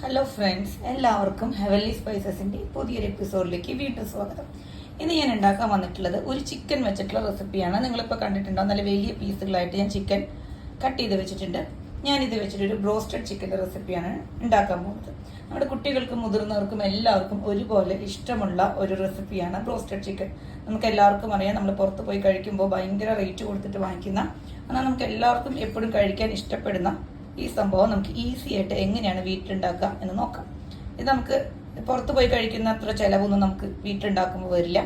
Hello friends എല്ലാവർക്കും heavenly സ്പൈസസിന്റെ പുതിയൊരു എപ്പിസോഡിലേക്ക് വീണ്ടും സ്വാഗതം. ഇന്ന് ഞാൻ ഉണ്ടാക്കാൻ വന്നിട്ടുള്ളത് ഒരു ചിക്കൻ വെച്ചിട്ടുള്ള റെസിപ്പിയാണ് നിങ്ങളിപ്പോൾ കണ്ടിട്ടുണ്ടോ? നല്ല വലിയ പീസുകളായിട്ട് ഞാൻ ചിക്കൻ കട്ട് ചെയ്ത് വെച്ചിട്ടുണ്ട്. ഞാൻ ഇത് വെച്ചിട്ട് ഒരു ബ്രോസ്റ്റഡ് ചിക്കന്റെ റെസിപ്പിയാണ് ഉണ്ടാക്കാൻ പോകുന്നത്. നമ്മുടെ കുട്ടികൾക്കും മുതിർന്നവർക്കും എല്ലാവർക്കും ഒരുപോലെ ഇഷ്ടമുള്ള ഒരു റെസിപ്പിയാണ് ബ്രോസ്റ്റഡ് ചിക്കൻ നമുക്ക് എല്ലാവർക്കും അറിയാം. നമ്മൾ പുറത്ത് പോയി കഴിക്കുമ്പോൾ ഭയങ്കര റേറ്റ് കൊടുത്തിട്ട് വാങ്ങിക്കുന്ന എന്നാൽ നമുക്ക് എല്ലാവർക്കും എപ്പോഴും കഴിക്കാൻ ഇഷ്ടപ്പെടുന്ന ഈ സംഭവം നമുക്ക് ഈസി ആയിട്ട് എങ്ങനെയാണ് വീട്ടിലുണ്ടാക്കുക എന്ന് നോക്കാം. ഇത് നമുക്ക് പുറത്തു പോയി കഴിക്കുന്ന അത്ര ചിലവൊന്നും നമുക്ക് വീട്ടിലുണ്ടാക്കുമ്പോൾ വരില്ല.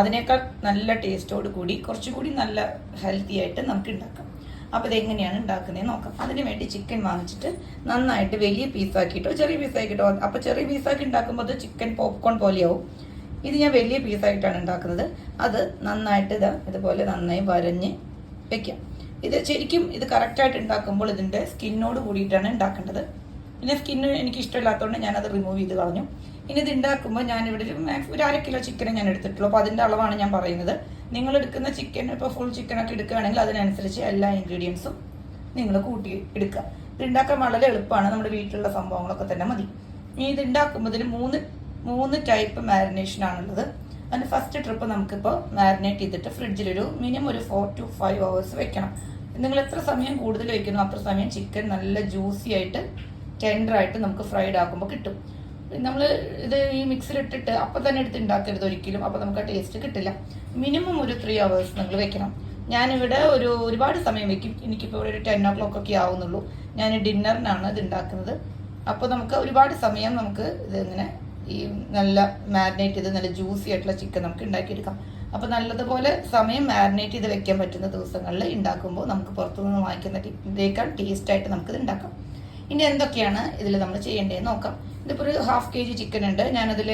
അതിനേക്കാൾ നല്ല ടേസ്റ്റോട് കൂടി കുറച്ചുകൂടി നല്ല ഹെൽത്തി ആയിട്ട് നമുക്ക് ഉണ്ടാക്കാം. അപ്പോൾ ഇത് എങ്ങനെയാണ് ഉണ്ടാക്കുന്നത് നോക്കാം. അതിന് വേണ്ടി ചിക്കൻ വാങ്ങിച്ചിട്ട് നന്നായിട്ട് വലിയ പീസാക്കിയിട്ടോ ചെറിയ പീസാക്കിയിട്ടോ അപ്പോൾ ചെറിയ പീസാക്കി ഉണ്ടാക്കുമ്പോൾ അത് ചിക്കൻ പോപ്കോൺ പോലെയാവും. ഇത് ഞാൻ വലിയ പീസായിട്ടാണ് ഉണ്ടാക്കുന്നത്. അത് നന്നായിട്ട് ഇതാ ഇതുപോലെ നന്നായി വരഞ്ഞ് വെക്കാം. ഇത് ശരിക്കും ഇത് കറക്റ്റായിട്ട് ഉണ്ടാക്കുമ്പോൾ ഇതിന്റെ സ്കിന്നോട് കൂടിയിട്ടാണ് ഉണ്ടാക്കേണ്ടത്. പിന്നെ സ്കിന്ന് എനിക്ക് ഇഷ്ടമില്ലാത്തതുകൊണ്ട് ഞാനത് റിമൂവ് ചെയ്ത് കളഞ്ഞു. ഇനി ഇത് ഉണ്ടാക്കുമ്പോൾ ഞാൻ ഇവിടെ ഒരു മാക്സ് ഒരു അര കിലോ ചിക്കനെ ഞാൻ എടുത്തിട്ടുള്ളൂ. അപ്പോൾ അതിന്റെ അളവാണ് ഞാൻ പറയുന്നത്. നിങ്ങൾ എടുക്കുന്ന ചിക്കൻ ഇപ്പോൾ ഫുൾ ചിക്കനൊക്കെ എടുക്കുകയാണെങ്കിൽ അതിനനുസരിച്ച് എല്ലാ ഇൻഗ്രീഡിയൻസും നിങ്ങൾ കൂട്ടി എടുക്കുക. ഇത് ഉണ്ടാക്കാൻ വളരെ എളുപ്പമാണ്. നമ്മുടെ വീട്ടിലുള്ള സംഭവങ്ങളൊക്കെ തന്നെ മതി. ഇനി ഇത് ഉണ്ടാക്കുമ്പോൾ മൂന്ന് മൂന്ന് ടൈപ്പ് മാരിനേഷൻ ആണുള്ളത്. അതിന് ഫസ്റ്റ് ട്രിപ്പ് നമുക്കിപ്പോൾ മാരിനേറ്റ് ചെയ്തിട്ട് ഫ്രിഡ്ജിലൊരു മിനിമം ഒരു ഫോർ ടു ഫൈവ് അവേഴ്സ് വെക്കണം. നിങ്ങൾ എത്ര സമയം കൂടുതൽ വെക്കണോ അത്ര സമയം ചിക്കൻ നല്ല ജ്യൂസി ആയിട്ട് ടെൻഡർ ആയിട്ട് നമുക്ക് ഫ്രൈഡ് ആക്കുമ്പോൾ കിട്ടും. നമ്മൾ ഇത് ഈ മിക്സിൽ ഇട്ടിട്ട് അപ്പം തന്നെ എടുത്ത് ഉണ്ടാക്കരുത് ഒരിക്കലും അപ്പം നമുക്ക് ആ ടേസ്റ്റ് കിട്ടില്ല. മിനിമം ഒരു ത്രീ അവേഴ്സ് നിങ്ങൾ വെക്കണം. ഞാനിവിടെ ഒരു ഒരുപാട് സമയം വെക്കും. എനിക്കിപ്പോൾ ഇവിടെ ഒരു ടെൻ ഓ ക്ലോക്ക് ഒക്കെ ആവുന്നുള്ളൂ. ഞാൻ ഡിന്നറിനാണ് ഇത് ഉണ്ടാക്കുന്നത് അപ്പോൾ നമുക്ക് ഒരുപാട് സമയം നമുക്ക് ഇത് ഇങ്ങനെ ഈ നല്ല മാരിനേറ്റ് ചെയ്ത് നല്ല ജ്യൂസി ആയിട്ടുള്ള ചിക്കൻ നമുക്ക് ഉണ്ടാക്കിയെടുക്കാം അപ്പോൾ നല്ലതുപോലെ സമയം മാരിനേറ്റ് ചെയ്ത് വെക്കാൻ പറ്റുന്ന ദിവസങ്ങളിൽ ഉണ്ടാക്കുമ്പോൾ നമുക്ക് പുറത്തുനിന്ന് വാങ്ങിക്കുന്ന ഇതിനേക്കാൾ ടേസ്റ്റ് ആയിട്ട് നമുക്കിത് ഉണ്ടാക്കാം ഇനി എന്തൊക്കെയാണ് ഇതിൽ നമ്മൾ ചെയ്യേണ്ടതെന്ന് നോക്കാം. ഇതിപ്പോൾ ഒരു ഹാഫ് കെ ജി ചിക്കൻ ഉണ്ട്. ഞാനതിൽ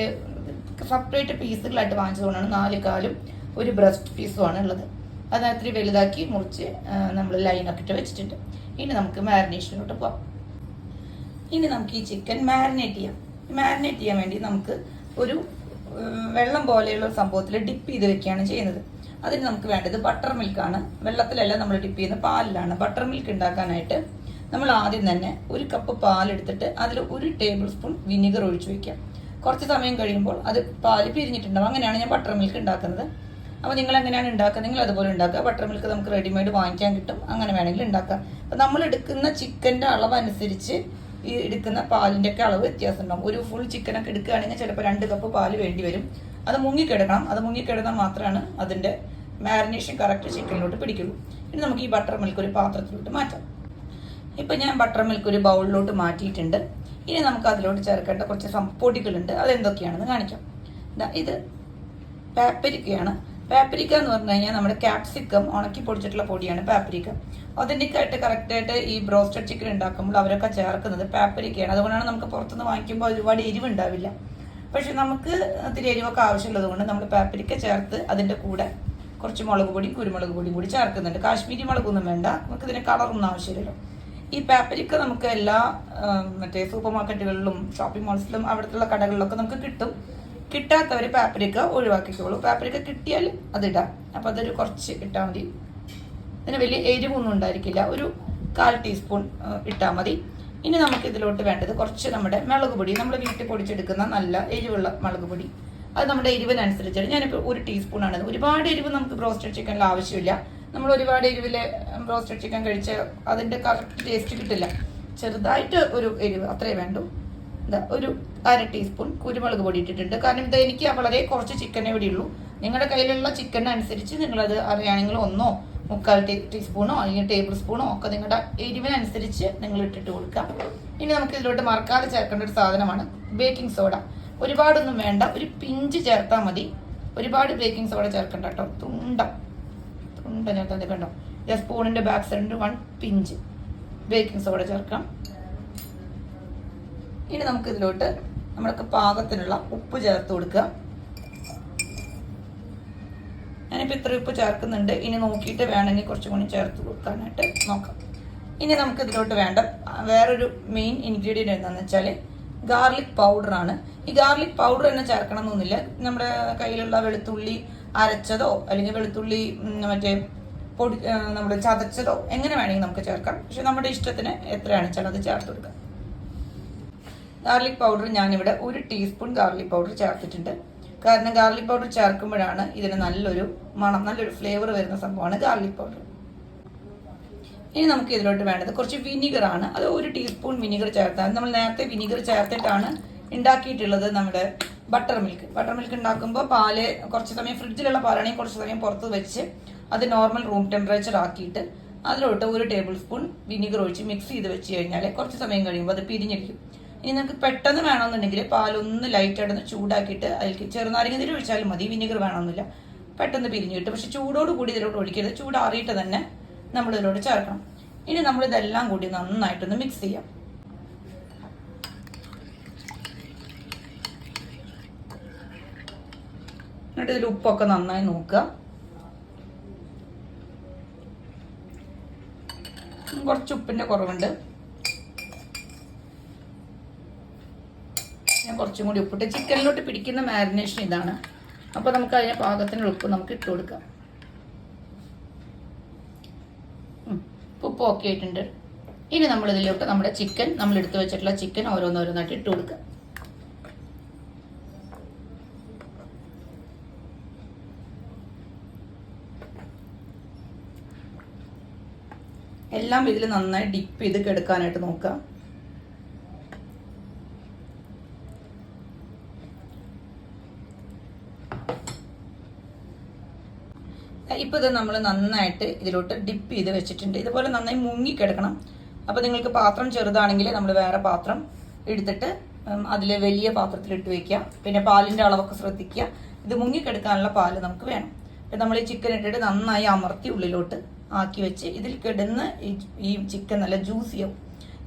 സെപ്പറേറ്റ് പീസുകളായിട്ട് വാങ്ങിച്ചതുകൊണ്ടാണ് നാല് കാലും ഒരു ബ്രസ്റ്റ് പീസുമാണ് ഉള്ളത്. അത് അത്രയും വലുതാക്കി മുറിച്ച് നമ്മൾ ലൈനൊക്കെ ഇട്ട് വെച്ചിട്ടുണ്ട്. ഇനി നമുക്ക് മാരിനേഷനിലോട്ട് പോവാം. ഇനി നമുക്ക് ഈ ചിക്കൻ മാരിനേറ്റ് ചെയ്യാം. മാരിനേറ്റ് ചെയ്യാൻ വേണ്ടി നമുക്ക് ഒരു വെള്ളം പോലെയുള്ള സംഭവത്തിൽ ഡിപ്പ് ചെയ്ത് വെക്കുകയാണ് ചെയ്യുന്നത്. അതിന് നമുക്ക് വേണ്ടത് ബട്ടർ മിൽക്കാണ് വെള്ളത്തിലല്ല നമ്മൾ ഡിപ്പ് ചെയ്യുന്ന പാലിലാണ്. ബട്ടർ മിൽക്ക് ഉണ്ടാക്കാനായിട്ട് നമ്മൾ ആദ്യം തന്നെ ഒരു കപ്പ് പാലെടുത്തിട്ട് അതിൽ ഒരു ടേബിൾ സ്പൂൺ വിനിഗർ ഒഴിച്ചു വെക്കാം കുറച്ച് സമയം കഴിയുമ്പോൾ അത് പാൽ പിരിഞ്ഞിട്ടുണ്ടാവും. അങ്ങനെയാണ് ഞാൻ ബട്ടർ മിൽക്ക് ഉണ്ടാക്കുന്നത്. അപ്പോൾ നിങ്ങൾ എങ്ങനെയാണ് ഉണ്ടാക്കുക? നിങ്ങൾ അതുപോലെ ഉണ്ടാക്കുക. ബട്ടർ മിൽക്ക് നമുക്ക് റെഡിമെയ്ഡ് വാങ്ങിക്കാൻ കിട്ടും. അങ്ങനെ വേണമെങ്കിൽ ഉണ്ടാക്കാം. അപ്പോൾ നമ്മൾ എടുക്കുന്ന ചിക്കന്റെ അളവനുസരിച്ച് ഈ എടുക്കുന്ന പാലിന്റെ ഒക്കെ അളവ് വ്യത്യാസം ഒരു ഫുൾ ചിക്കനൊക്കെ എടുക്കുകയാണെങ്കിൽ ചിലപ്പോൾ രണ്ട് കപ്പ് പാൽ വേണ്ടി വരും. അത് മുങ്ങിക്കിടക്കണം അത് മുങ്ങിക്കിടന്നാൽ മാത്രമാണ് അതിന്റെ മാരിനേഷൻ കറക്റ്റ് ചിക്കനിലോട്ട് പിടിക്കുള്ളൂ. ഇനി നമുക്ക് ഈ ബട്ടർ മിൽക്ക് ഒരു പാത്രത്തിലോട്ട് മാറ്റാം. ഇപ്പം ഞാൻ ബട്ടർ മിൽക്ക് ഒരു ബൗളിലോട്ട് മാറ്റിയിട്ടുണ്ട്. ഇനി നമുക്ക് അതിലോട്ട് ചേർക്കേണ്ട കുറച്ച് പൊടികളുണ്ട്. അതെന്തൊക്കെയാണെന്ന് കാണിക്കാം. ഇത് പാപ്പരിക്കയാണ് പാപ്പരിക്ക എന്ന് പറഞ്ഞു കഴിഞ്ഞാൽ നമ്മുടെ ക്യാപ്സിക്കം ഉണക്കി പൊടിച്ചിട്ടുള്ള പൊടിയാണ് പാപ്പരിക്ക ഒതന്റിക് ആയിട്ട് കറക്റ്റ് ആയിട്ട് ഈ ബ്രോസ്റ്റഡ് ചിക്കൻ ഉണ്ടാക്കുമ്പോൾ അവരൊക്കെ ചേർക്കുന്നത് പാപ്പരിക്കയാണ് അതുകൊണ്ടാണ് നമുക്ക് പുറത്തുനിന്ന് വാങ്ങിക്കുമ്പോൾ ഒരുപാട് എരിവുണ്ടാവില്ല. പക്ഷെ നമുക്ക് ഇത്തിരി എരിവൊക്കെ ആവശ്യമുള്ളത് കൊണ്ട് നമ്മൾ പാപ്പരിക്ക ചേർത്ത് അതിന്റെ കൂടെ കുറച്ച് മുളക് പൊടിയും കുരുമുളക് പൊടിയും കൂടി ചേർക്കുന്നുണ്ട്. കാശ്മീരി മുളകൊന്നും വേണ്ട. നമുക്ക് ഇതിന് കളറൊന്നും ആവശ്യമില്ലല്ലോ. ഈ പാപ്പരിക്ക നമുക്ക് എല്ലാ മറ്റേ സൂപ്പർ മാർക്കറ്റുകളിലും ഷോപ്പിംഗ് മാൾസിലും അവിടുത്തെ കടകളിലൊക്കെ നമുക്ക് കിട്ടും. കിട്ടാത്തവർ പാപ്പരിക്ക ഒഴിവാക്കിക്കോളൂ. പാപ്പരിക്ക കിട്ടിയാൽ അതിടാം അപ്പോൾ അതൊരു കുറച്ച് ഇട്ടാൽ മതി. അതിന് വലിയ എരിവൊന്നും ഉണ്ടായിരിക്കില്ല. ഒരു കാൽ ടീസ്പൂൺ ഇട്ടാൽ മതി. ഇനി നമുക്ക് ഇതിലോട്ട് വേണ്ടത് കുറച്ച് നമ്മുടെ മുളക് പൊടി. നമ്മൾ വീട്ടിൽ പൊടിച്ചെടുക്കുന്ന നല്ല എരിവുള്ള മുളക് പൊടി. അത് നമ്മുടെ എരിവിനനുസരിച്ചാണ് ഞാനിപ്പോൾ ഒരു ടീസ്പൂണാണ് ഒരുപാട് എരിവ് നമുക്ക് ബ്രോസ്റ്റഡ് ചിക്കനിൽ ആവശ്യമില്ല. നമ്മൾ ഒരുപാട് എരിവിൽ ബ്രോസ്റ്റഡ് ചിക്കൻ കഴിച്ച് അതിന്റെ കറക്റ്റ് ടേസ്റ്റ് കിട്ടില്ല. ചെറുതായിട്ട് ഒരു എരിവ് അത്രേ വേണ്ടു. എന്താ ഒരു അര ടീസ്പൂൺ കുരുമുളക് പൊടി ഇട്ടിട്ടുണ്ട്. കാരണം ഇത് എനിക്ക് വളരെ കുറച്ച് ചിക്കനേ ഇവിടെ ഉള്ളൂ നിങ്ങളുടെ കയ്യിലുള്ള ചിക്കനനുസരിച്ച് നിങ്ങളത് അറിയാണെങ്കിൽ ഒന്നോ മുക്കാൽ ടീസ്പൂണോ അല്ലെങ്കിൽ ടേബിൾ സ്പൂണോ ഒക്കെ നിങ്ങളുടെ എരിവിനനുസരിച്ച് നിങ്ങൾ ഇട്ടിട്ട് കൊടുക്കാം ഇനി നമുക്ക് ഇതിലോട്ട് മറക്കാതെ ചേർക്കേണ്ട ഒരു സാധനമാണ് ബേക്കിംഗ് സോഡ ഒരുപാടൊന്നും വേണ്ട ഒരു പിഞ്ച് ചേർത്താൽ മതി. ഒരുപാട് ബേക്കിംഗ് സോഡ ചേർക്കണ്ട കേട്ടോ. തുണ്ട. തുണ്ട ചേർത്താൽ കണ്ടോ? സ്പൂണിന്റെ ബാക്ക് സൈഡിൽ വൺ പിഞ്ച് ബേക്കിംഗ് സോഡ ചേർക്കാം. ഇനി നമുക്ക് ഇതിലോട്ട് നമ്മൾക്ക് പാകത്തിനുള്ള ഉപ്പ് ചേർത്ത് കൊടുക്കുക. ഞാനിപ്പോൾ ഇത്ര ഉപ്പ് ചേർക്കുന്നുണ്ട്. ഇനി നോക്കിയിട്ട് വേണമെങ്കിൽ കുറച്ചും കൂടി ചേർത്ത് കൊടുക്കാനായിട്ട് നോക്കാം. ഇനി നമുക്ക് ഇതിലോട്ട് വേണ്ട വേറൊരു മെയിൻ ഇൻഗ്രീഡിയന്റ് എന്താണെന്ന് വെച്ചാൽ ഗാർലിക് പൗഡറാണ് ഈ ഗാർലിക് പൗഡർ തന്നെ ചേർക്കണം എന്നൊന്നുമില്ല നമ്മുടെ കയ്യിലുള്ള വെളുത്തുള്ളി അരച്ചതോ അല്ലെങ്കിൽ വെളുത്തുള്ളി മറ്റേ പൊടി നമ്മുടെ ചതച്ചതോ എങ്ങനെ വേണമെങ്കിൽ നമുക്ക് ചേർക്കാം. പക്ഷെ നമ്മുടെ ഇഷ്ടത്തിന് എത്രയാണ് വെച്ചാൽ അത് ചേർത്ത് കൊടുക്കാം. ഗാർലിക് പൗഡർ ഞാനിവിടെ ഒരു ടീസ്പൂൺ ഗാർലിക് പൗഡർ ചേർത്തിട്ടുണ്ട്. കാരണം ഗാർലിക് പൗഡർ ചേർക്കുമ്പോഴാണ് ഇതിന് നല്ലൊരു മണം നല്ലൊരു ഫ്ലേവർ വരുന്ന സംഭവമാണ് ഗാർലിക് പൗഡർ ഇനി നമുക്ക് ഇതിലോട്ട് വേണ്ടത് കുറച്ച് വിനിഗർ ആണ്. അത് ഒരു ടീസ്പൂൺ വിനിഗർ ചേർത്താൽ നമ്മൾ നേരത്തെ വിനിഗർ ചേർത്തിട്ടാണ് ഉണ്ടാക്കിയിട്ടുള്ളത് നമ്മുടെ ബട്ടർ മിൽക്ക് ബട്ടർ മിൽക്ക് ഉണ്ടാക്കുമ്പോൾ പാൽ കുറച്ച് സമയം ഫ്രിഡ്ജിലുള്ള പാലാണെങ്കിൽ കുറച്ച് സമയം പുറത്ത് വെച്ച് അത് നോർമൽ റൂം ടെമ്പറേച്ചർ ആക്കിയിട്ട് അതിലോട്ട് ഒരു ടേബിൾ സ്പൂൺ വിനിഗർ ഒഴിച്ച് മിക്സ് ചെയ്ത് വെച്ച് കഴിഞ്ഞാൽ കുറച്ച് സമയം കഴിയുമ്പോൾ അത് പിരിഞ്ഞിരിക്കും. ഇനി നമുക്ക് പെട്ടെന്ന് വേണമെന്നുണ്ടെങ്കിൽ പാലൊന്ന് ലൈറ്റായിട്ടൊന്ന് ചൂടാക്കിയിട്ട് അതിലേക്ക് ചെറുനാരങ്ങ നീര് ഒഴിച്ചാലും മതി വിനിഗർ വേണമെന്നില്ല. പെട്ടെന്ന് പിരിഞ്ഞു കിട്ടും. പക്ഷെ ചൂടോട് കൂടി ഇതിലോട്ട് ഒഴിക്കരുത്. ചൂടാറിയിട്ട് തന്നെ നമ്മൾ ഇതിലോട്ട് ചേർക്കണം. ഇനി നമ്മൾ ഇതെല്ലാം കൂടി നന്നായിട്ടൊന്ന് മിക്സ് ചെയ്യാം. എന്നിട്ട് ഇതിൽ ഉപ്പൊക്കെ നന്നായി നോക്കുക. കുറച്ച് ഉപ്പിന്റെ കുറവുണ്ട്. ഞാൻ കുറച്ചും കൂടി ഉപ്പിട്ട് ചിക്കനിലോട്ട് പിടിക്കുന്ന മാരിനേഷൻ ഇതാണ്. അപ്പോൾ നമുക്ക് അതിന് പാകത്തിന് ഉപ്പ് നമുക്ക് ഇട്ട് കൊടുക്കാം. ഉപ്പ് ഓക്കെ ആയിട്ടുണ്ട്. ഇനി നമ്മൾ ഇതിലോട്ട് നമ്മുടെ ചിക്കൻ നമ്മൾ എടുത്തു വെച്ചിട്ടുള്ള ചിക്കൻ ഓരോന്നോരോന്നായിട്ട് ഇട്ട് കൊടുക്കുക എല്ലാം ഇതിൽ നന്നായി ഡിപ്പ് ചെയ്ത് കെടുക്കാനായിട്ട് നോക്കുക ഇപ്പൊ ഇത് നമ്മൾ നന്നായിട്ട് ഇതിലോട്ട് ഡിപ്പ് ചെയ്ത് വെച്ചിട്ടുണ്ട്. ഇതുപോലെ നന്നായി മുങ്ങി കിടക്കണം അപ്പൊ നിങ്ങൾക്ക് പാത്രം ചെറുതാണെങ്കിൽ നമ്മൾ വേറെ പാത്രം എടുത്തിട്ട് അതിൽ വലിയ പാത്രത്തിൽ ഇട്ട് വെക്കുക. പിന്നെ പാലിന്റെ അളവൊക്കെ ശ്രദ്ധിക്കുക. ഇത് മുങ്ങിക്കെടുക്കാനുള്ള പാൽ നമുക്ക് വേണം. അപ്പം നമ്മൾ ഈ ചിക്കൻ ഇട്ടിട്ട് നന്നായി അമർത്തി ഉള്ളിലോട്ട് ആക്കി വെച്ച് ഇതിൽ കിടന്ന് ഈ ചിക്കൻ നല്ല ജ്യൂസിയാവും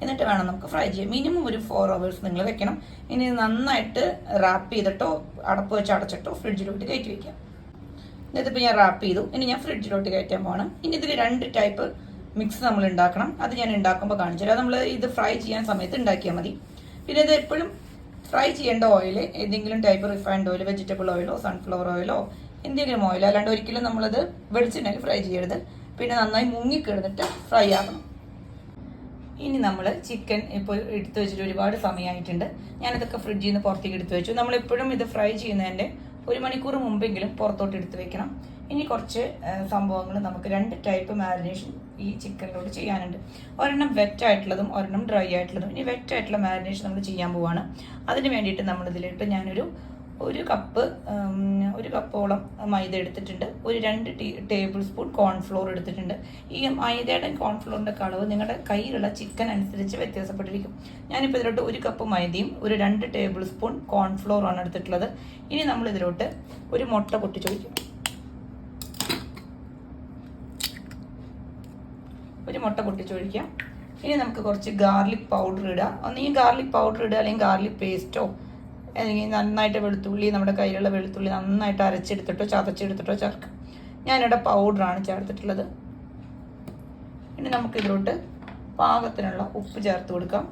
എന്നിട്ട് വേണം നമുക്ക് ഫ്രൈ ചെയ്യാം മിനിമം ഒരു ഫോർ അവേഴ്സ് നിങ്ങൾ വെക്കണം. ഇനി നന്നായിട്ട് റാപ്പ് ചെയ്തിട്ടോ അടപ്പ് വെച്ച് അടച്ചിട്ടോ ഫ്രിഡ്ജിലോട്ട് കയറ്റി വെക്കാം ഇതിപ്പോൾ ഞാൻ റാപ്പ് ചെയ്തു. ഇനി ഞാൻ ഫ്രിഡ്ജിലോട്ട് കയറ്റാൻ പോകണം ഇനി ഇതിൽ രണ്ട് ടൈപ്പ് മിക്സ് നമ്മൾ ഉണ്ടാക്കണം അത് ഞാൻ ഉണ്ടാക്കുമ്പോൾ കാണിച്ചു തരാം. നമ്മൾ ഇത് ഫ്രൈ ചെയ്യാൻ സമയത്ത് ഉണ്ടാക്കിയാൽ മതി. പിന്നെ ഇത് എപ്പോഴും ഫ്രൈ ചെയ്യേണ്ട ഓയിൽ ഏതെങ്കിലും ടൈപ്പ് റിഫൈൻഡ് ഓയിൽ വെജിറ്റബിൾ ഓയിലോ സൺഫ്ലവർ ഓയിലോ എന്തെങ്കിലും ഓയിലോ അല്ലാണ്ട് ഒരിക്കലും നമ്മളത് വെളിച്ചെണ്ണയിൽ ഫ്രൈ ചെയ്യരുത്. പിന്നെ നന്നായി മുങ്ങിക്കിടന്നിട്ട് ഫ്രൈ ആക്കണം. ഇനി നമ്മൾ ചിക്കൻ ഇപ്പോൾ എടുത്തു വെച്ചിട്ട് ഒരുപാട് സമയമായിട്ടുണ്ട് ഞാനിതൊക്കെ ഫ്രിഡ്ജിൽ നിന്ന് പുറത്തേക്ക് എടുത്തു വെച്ചു. നമ്മളെപ്പോഴും ഇത് ഫ്രൈ ചെയ്യുന്നതിന്റെ ഒരു മണിക്കൂർ മുമ്പെങ്കിലും പുറത്തോട്ട് എടുത്ത് വെക്കണം. ഇനി കുറച്ച് സംഭവങ്ങൾ നമുക്ക് രണ്ട് ടൈപ്പ് മാരിനേഷൻ ഈ ചിക്കനിലോട്ട് ചെയ്യാനുണ്ട്. ഒരെണ്ണം വെറ്റ് ആയിട്ടുള്ളതും ഒരെണ്ണം ഡ്രൈ ആയിട്ടുള്ളതും. ഇനി വെറ്റ് ആയിട്ടുള്ള മാരിനേഷൻ നമ്മൾ ചെയ്യാൻ പോവാണ്. അതിന് വേണ്ടിയിട്ട് നമ്മൾ ഇതിലിട്ട് ഞാനൊരു ഒരു കപ്പ് ഒരു കപ്പോളം മൈദ എടുത്തിട്ടുണ്ട്. ഒരു രണ്ട് ടീ ടേബിൾ സ്പൂൺ കോൺഫ്ലോർ എടുത്തിട്ടുണ്ട്. ഈ മൈദയുടെ കോൺഫ്ലോറിന്റെ അളവ് നിങ്ങളുടെ കയ്യിലുള്ള ചിക്കൻ അനുസരിച്ച് വ്യത്യാസപ്പെട്ടിരിക്കും. ഞാനിപ്പോൾ ഇതിലോട്ട് ഒരു കപ്പ് മൈദയും ഒരു രണ്ട് ടേബിൾ സ്പൂൺ കോൺഫ്ലോറാണ് എടുത്തിട്ടുള്ളത്. ഇനി നമ്മൾ ഇതിലോട്ട് ഒരു മുട്ട പൊട്ടിച്ചൊഴിക്കും ഒരു മുട്ട പൊട്ടിച്ചൊഴിക്കാം ഇനി നമുക്ക് കുറച്ച് ഗാർലിക് പൗഡർ ഇടുക ഈ ഗാർലിക് പൗഡർ ഇടുക അല്ലെങ്കിൽ ഗാർലിക് പേസ്റ്റോ അല്ലെങ്കിൽ നന്നായിട്ട് വെളുത്തുള്ളി നമ്മുടെ കയ്യിലുള്ള വെളുത്തുള്ളി നന്നായിട്ട് അരച്ചെടുത്തിട്ടോ ചതച്ചെടുത്തിട്ടോ ചേർക്കാം. ഞാനിവിടെ പൗഡറാണ് ചേർത്തിട്ടുള്ളത്. ഇനി നമുക്ക് ഇതിലോട്ട് പാകത്തിനുള്ള ഉപ്പ് ചേർത്ത് കൊടുക്കാം.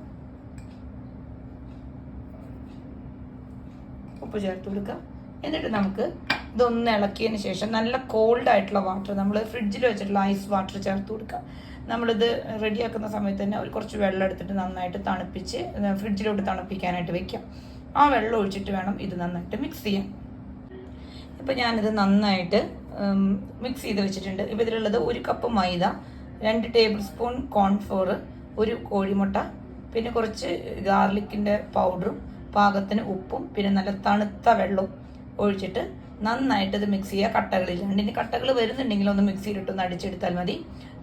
ഉപ്പ് ചേർത്ത് കൊടുക്കാം. എന്നിട്ട് നമുക്ക് ഇതൊന്ന് ഇളക്കിയതിന് ശേഷം നല്ല കോൾഡ് ആയിട്ടുള്ള വാട്ടർ നമ്മൾ ഫ്രിഡ്ജിൽ വെച്ചിട്ടുള്ള ഐസ് വാട്ടർ ചേർത്ത് കൊടുക്കുക നമ്മളിത് റെഡിയാക്കുന്ന സമയത്ത് തന്നെ ഒരു കുറച്ച് വെള്ളം എടുത്തിട്ട് നന്നായിട്ട് തണുപ്പിച്ച് ഫ്രിഡ്ജിലോട്ട് തണുപ്പിക്കാനായിട്ട് വെക്കാം. ആ വെള്ളം ഒഴിച്ചിട്ട് വേണം ഇത് നന്നായിട്ട് മിക്സ് ചെയ്യാൻ. ഇപ്പം ഞാനിത് നന്നായിട്ട് മിക്സ് ചെയ്ത് വെച്ചിട്ടുണ്ട്. ഇപ്പം ഇതിലുള്ളത് ഒരു കപ്പ് മൈദ രണ്ട് ടേബിൾ സ്പൂൺ കോൺഫ്ലോർ ഒരു കോഴിമുട്ട പിന്നെ കുറച്ച് ഗാർലിക്കിന്റെ പൗഡറും പാകത്തിന് ഉപ്പും പിന്നെ നല്ല തണുത്ത വെള്ളവും ഒഴിച്ചിട്ട് നന്നായിട്ട് ഇത് മിക്സ് ചെയ്യുക. കട്ടകളില്ലാണ്ട് ഇനി കട്ടകൾ വരുന്നുണ്ടെങ്കിൽ ഒന്ന് മിക്സിയിലിട്ട് ഒന്ന് അടിച്ചെടുത്താൽ മതി.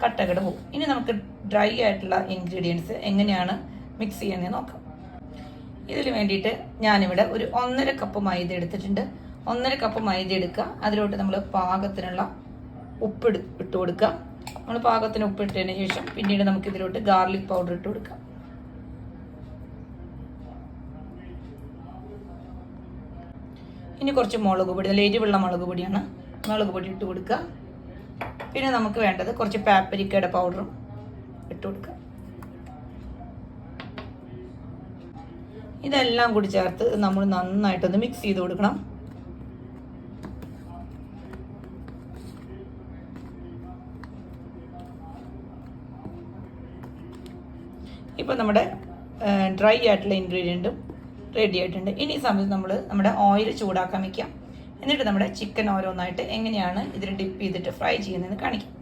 കട്ടകൾ പോകും ഇനി നമുക്ക് ഡ്രൈ ആയിട്ടുള്ള ഇൻഗ്രീഡിയൻസ് എങ്ങനെയാണ് മിക്സ് ചെയ്യുന്നത് നോക്കാം. ഇതിന് വേണ്ടിയിട്ട് ഞാനിവിടെ ഒരു ഒന്നര കപ്പ് മൈദ എടുത്തിട്ടുണ്ട്. ഒന്നര കപ്പ് മൈദ എടുക്കുക. അതിലോട്ട് നമ്മൾ പാകത്തിനുള്ള ഉപ്പ് ഇട്- ഇട്ട് കൊടുക്കുക. നമ്മൾ പാകത്തിന് ഉപ്പ് ഇട്ടതിന് ശേഷം പിന്നീട് നമുക്ക് ഇതിലോട്ട് ഗാർലിക് പൗഡർ ഇട്ട് കൊടുക്കാം ഇനി കുറച്ച് മുളക് പൊടി നല്ല എരിവുള്ള മുളക് പൊടിയാണ്. മുളക് പൊടി ഇട്ട് കൊടുക്കുക. പിന്നെ നമുക്ക് വേണ്ടത് കുറച്ച് പാപ്പരിക്കയുടെ പൗഡറും ഇട്ട് കൊടുക്കുക. ഇതെല്ലാം കൂടി ചേർത്ത് നമ്മൾ നന്നായിട്ടൊന്ന് മിക്സ് ചെയ്ത് കൊടുക്കണം. ഇപ്പം നമ്മുടെ ഡ്രൈ ആയിട്ടുള്ള ഇൻഗ്രീഡിയന്റും റെഡി ആയിട്ടുണ്ട്. ഇനി സമയത്ത് നമ്മൾ നമ്മുടെ ഓയിൽ ചൂടാക്കാൻ വെക്കാം. എന്നിട്ട് നമ്മുടെ ചിക്കൻ ഓരോന്നായിട്ട് എങ്ങനെയാണ് ഇതിൽ ഡിപ്പ് ചെയ്തിട്ട് ഫ്രൈ ചെയ്യുന്നതെന്ന് കാണിക്കാം.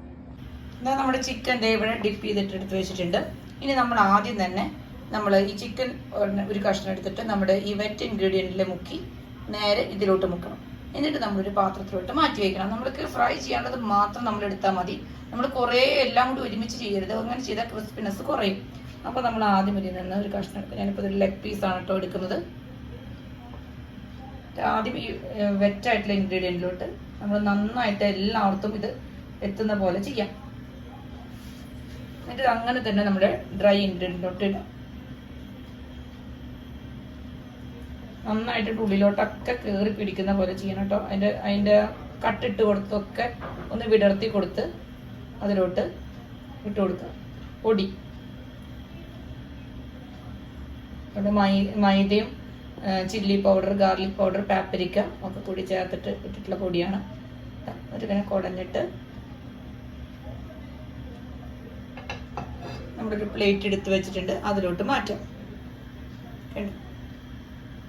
എന്നാൽ നമ്മുടെ ചിക്കൻ ഇവിടെ ഡിപ്പ് ചെയ്തിട്ട് എടുത്ത് വെച്ചിട്ടുണ്ട്. ഇനി നമ്മൾ ആദ്യം തന്നെ നമ്മൾ ഈ ചിക്കൻ ഒരു കഷ്ണം എടുത്തിട്ട് നമ്മുടെ ഈ വെറ്റ് ഇൻഗ്രീഡിയന്റിൽ മുക്കി നേരെ ഇതിലോട്ട് മുക്കണം. എന്നിട്ട് നമ്മളൊരു പാത്രത്തിലോട്ട് മാറ്റി വയ്ക്കണം നമ്മൾക്ക് ഫ്രൈ ചെയ്യാനുള്ളത് മാത്രം നമ്മൾ എടുത്താൽ മതി. നമ്മൾ കുറേ എല്ലാം കൂടി ഒരുമിച്ച് ചെയ്യരുത്. അങ്ങനെ ചെയ്താൽ ക്രിസ്പിനെസ് കുറയും. അപ്പോൾ നമ്മൾ ആദ്യം ഇതിൽ നിന്ന് ഒരു കഷ്ണം എടുക്കും. ഞാനിപ്പോൾ ഒരു ലെഗ് പീസാണ് കേട്ടോ എടുക്കുന്നത്. ആദ്യം ഈ വെറ്റായിട്ടുള്ള ഇൻഗ്രീഡിയന്റിലോട്ട് നമ്മൾ നന്നായിട്ട് എല്ലായിടത്തും ഇത് എത്തുന്ന പോലെ ചെയ്യാം. എന്നിട്ട് അങ്ങനെ തന്നെ നമ്മുടെ ഡ്രൈ ഇൻഗ്രീഡിയന്റിലോട്ട് ഇടാം നന്നായിട്ട് ഉള്ളിലോട്ടൊക്കെ കയറി പിടിക്കുന്ന പോലെ ചെയ്യണം കേട്ടോ. അതിന്റെ അതിന്റെ കട്ടിട്ട് കൊടുത്തൊക്കെ ഒന്ന് വിടർത്തി കൊടുത്ത് അതിലോട്ട് ഇട്ട് കൊടുക്കുക. പൊടി. ഇവിടെ മൈ മൈദയും chilli powder garlic powder paprika ഒക്കെ കൂടി ചേർത്തിട്ട് ഇട്ടിട്ടുള്ള പൊടിയാണ്. ഒരുങ്ങനെ കുടഞ്ഞിട്ട് നമ്മളൊരു പ്ലേറ്റ് എടുത്ത് വെച്ചിട്ടുണ്ട്. അതിലോട്ട് മാറ്റാം?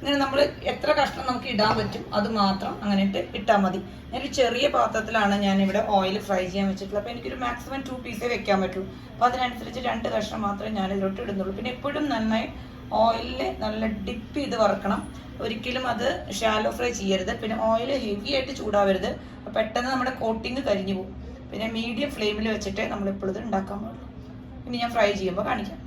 ഇങ്ങനെ നമ്മൾ എത്ര കഷ്ണം നമുക്ക് ഇടാൻ പറ്റും അത് മാത്രം അങ്ങനെ ഇട്ട് ഇട്ടാൽ മതി. ഞാനൊരു ചെറിയ പാത്രത്തിലാണ് ഞാൻ ഇവിടെ ഓയിൽ ഫ്രൈ ചെയ്യാൻ വെച്ചിട്ടുള്ളത്. അപ്പോൾ എനിക്കൊരു മാക്സിമം ടു പീസേ വെക്കാൻ പറ്റുള്ളൂ അപ്പോൾ അതിനനുസരിച്ച് രണ്ട് കഷ്ണം മാത്രമേ ഞാൻ ഇതിലോട്ട് ഇടുന്നുള്ളൂ. പിന്നെ എപ്പോഴും നന്നായി ഓയിലിൽ നല്ല ഡിപ്പ് ചെയ്ത് വറക്കണം. ഒരിക്കലും അത് ഷാലോ ഫ്രൈ ചെയ്യരുത്. പിന്നെ ഓയിൽ ഹെവി ആയിട്ട് ചൂടാവരുത്. പെട്ടെന്ന് നമ്മുടെ കോട്ടിങ് കരിഞ്ഞു പോകും. പിന്നെ മീഡിയം ഫ്ലെയിമിൽ വെച്ചിട്ടേ നമ്മൾ ഉണ്ടാക്കാൻ പാടുള്ളൂ. ഇനി ഞാൻ ഫ്രൈ ചെയ്യുമ്പോൾ കാണിക്കാം.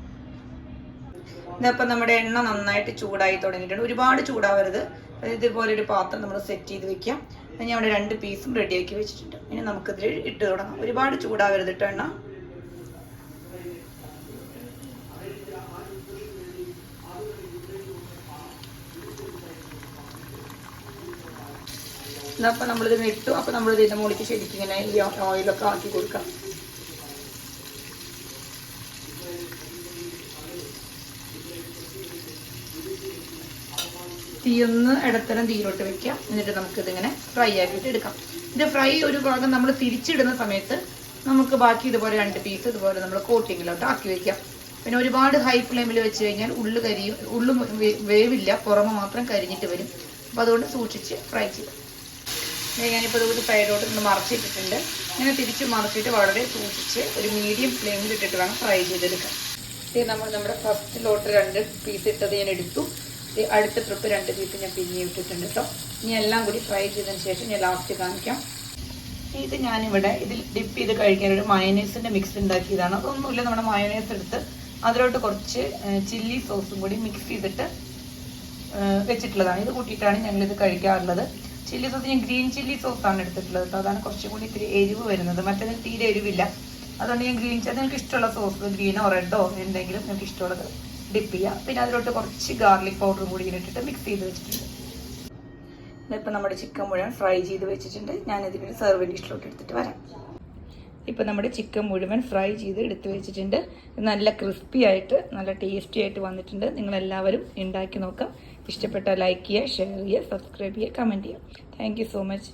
ഇതിപ്പോൾ നമ്മുടെ എണ്ണ നന്നായിട്ട് ചൂടായി തുടങ്ങിയിട്ടുണ്ട്. ഒരുപാട് ചൂടാവരുത്. ഇതുപോലെ ഒരു പാത്രം നമ്മൾ സെറ്റ് ചെയ്ത് വെക്കാം. ഞാൻ ഇവിടെ രണ്ട് പീസും റെഡിയാക്കി വെച്ചിട്ടുണ്ട്. ഇനി നമുക്കിതിൽ ഇട്ട് തുടങ്ങാം. ഒരുപാട് ചൂടാവരുത് കേട്ടോ എണ്ണ. അപ്പോൾ നമ്മളിത് ഇട്ടു. അപ്പോൾ നമ്മൾ ഇതിന്റെ മുകളിലേക്ക് ശരിക്കും ഇങ്ങനെ ഈ ഓയിലൊക്കെ ആക്കി കൊടുക്കാം. തീയൊന്ന് ഇടത്തരം തീയിലോട്ട് വെക്കാം. എന്നിട്ട് നമുക്കിതിങ്ങനെ ഫ്രൈ ആക്കിയിട്ട് എടുക്കാം. ഇത് ഫ്രൈ ഒരു ഭാഗം നമ്മൾ തിരിച്ചിടുന്ന സമയത്ത് നമുക്ക് ബാക്കി ഇതുപോലെ രണ്ട് പീസ് ഇതുപോലെ നമ്മൾ കോട്ടിങ്ങിലോട്ട് ആക്കി വെക്കാം. പിന്നെ ഒരുപാട് ഹൈ ഫ്ലെയിമിൽ വെച്ച് കഴിഞ്ഞാൽ ഉള്ളു കരിയും ഉള്ളു വേവില്ല. പുറമെ മാത്രം കരിഞ്ഞിട്ട് വരും. അപ്പോൾ അതുകൊണ്ട് സൂക്ഷിച്ച് ഫ്രൈ ചെയ്യാം. ഞാനിപ്പോൾ ഇതുപോലെ സൈഡോട്ട് ഒന്ന് മറച്ചിട്ടിട്ടുണ്ട്. ഇങ്ങനെ തിരിച്ച് മറച്ചിട്ട് വളരെ സൂക്ഷിച്ച് ഒരു മീഡിയം ഫ്ലെയിമിൽ ഇട്ടിട്ട് വേണം ഫ്രൈ ചെയ്തെടുക്കാം നമ്മൾ നമ്മുടെ ഫസ്റ്റ് ലോട്ട് രണ്ട് പീസ് ഇട്ടത് ഞാൻ എടുത്തു. അടുത്ത ട്രിപ്പ് രണ്ട് പീസ് ഞാൻ പിന്നെ ഇട്ടിട്ടുണ്ട് കേട്ടോ ഇനി എല്ലാം കൂടി ഫ്രൈ ചെയ്തതിന് ശേഷം ഞാൻ ലാസ്റ്റ് കാണിക്കാം. ഇത് ഞാനിവിടെ ഇതിൽ ഡിപ്പ് ചെയ്ത് കഴിക്കാൻ ഒരു മയനൈസിന്റെ മിക്സ് ഉണ്ടാക്കിയതാണ് അതൊന്നുമില്ല നമ്മുടെ മയനൈസ് എടുത്ത് അതിലോട്ട് കുറച്ച് ചില്ലി സോസും കൂടി മിക്സ് ചെയ്തിട്ട് വെച്ചിട്ടുള്ളതാണ്. ഇത് കൂട്ടിയിട്ടാണ് ഇത് കഴിക്കാറുള്ളത്. ചില്ലി സോസ് ഞാൻ ഗ്രീൻ ചില്ലി സോസാണ് എടുത്തിട്ടുള്ളത് കേട്ടോ അതാണ് കുറച്ചും കൂടി ഇത്തിരി എരിവ് വരുന്നത്. മറ്റേത് തീരെ എരിവില്ല. അതുകൊണ്ട് ഞാൻ ഗ്രീൻ ചില്ലി നിങ്ങൾക്ക് ഇഷ്ടമുള്ള സോസ് ഗ്രീനോ റെഡോ എന്തെങ്കിലും നിങ്ങൾക്ക് ഇഷ്ടമുള്ളത് ഡിപ്പ് ചെയ്യുക പിന്നെ അതിലോട്ട് കുറച്ച് ഗാർലിക് പൗഡർ കൂടി ഇട്ടിട്ട് മിക്സ് ചെയ്ത് വെച്ചിട്ടുണ്ട്. ഇതിപ്പോൾ നമ്മുടെ ചിക്കൻ മുഴുവൻ ഫ്രൈ ചെയ്ത് വെച്ചിട്ടുണ്ട്. ഞാൻ ഇതിനൊരു സെർവിങ് ഡിഷിലോട്ട് എടുത്തിട്ട് വരാം. ഇപ്പം നമ്മുടെ ചിക്കൻ മുഴുവൻ ഫ്രൈ ചെയ്ത് എടുത്ത് വെച്ചിട്ടുണ്ട്. നല്ല ക്രിസ്പി ആയിട്ട് നല്ല ടേസ്റ്റി ആയിട്ട് വന്നിട്ടുണ്ട്. നിങ്ങളെല്ലാവരും ഉണ്ടാക്കി നോക്കാം. ഇഷ്ടപ്പെട്ട ലൈക്ക് ചെയ്യുക ഷെയർ ചെയ്യുക സബ്സ്ക്രൈബ് ചെയ്യുക കമന്റ് ചെയ്യുക. Thank so much